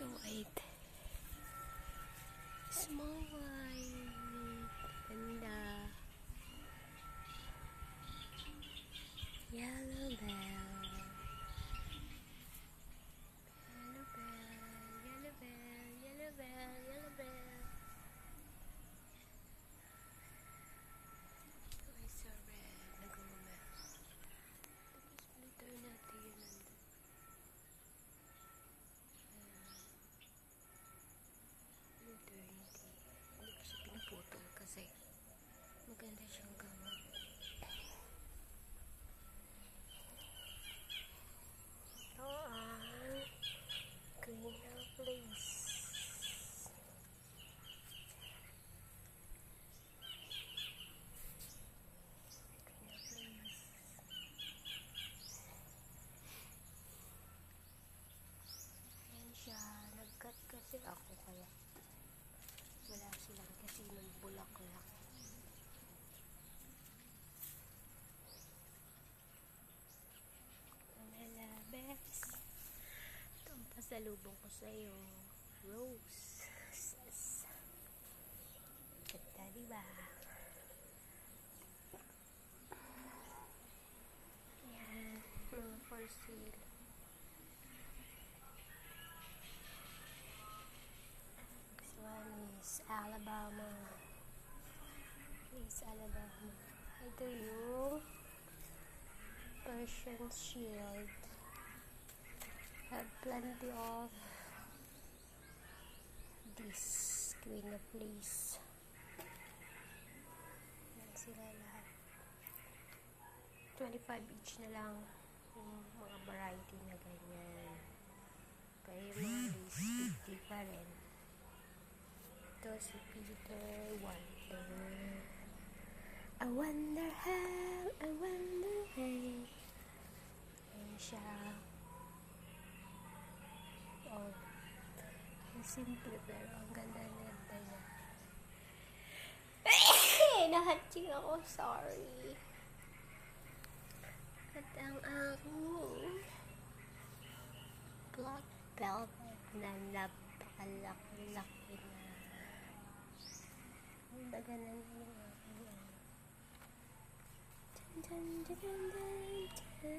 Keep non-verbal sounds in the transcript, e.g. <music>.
to. Small white and Yellow bell. Kasi maganda siyang gawa. Ito ang Greener Place. Nag-cut kasi ako kaya wala silang Pasalubong ko sa'yo. Rose. Ganda, diba? Ayan. Mga for sale. This one is Alabama. Is Alabama. Ito yung Persian shield. Have plenty of this queen of lace. Yan sila lahat. 25 each na lang yung mga variety na ganyan. Kaya mga lace 50 pa rin. Ito si Peter Wonder. I wonder how, I wonder how. Ayan siya. Oh. Ang simple pero ang ganda ganda niya. <laughs> Nahatching ako, sorry. At ang aking black velvet na napakalaki-laki na. Ang daga na. Dun, dun, dun, dun, dun, dun, dun.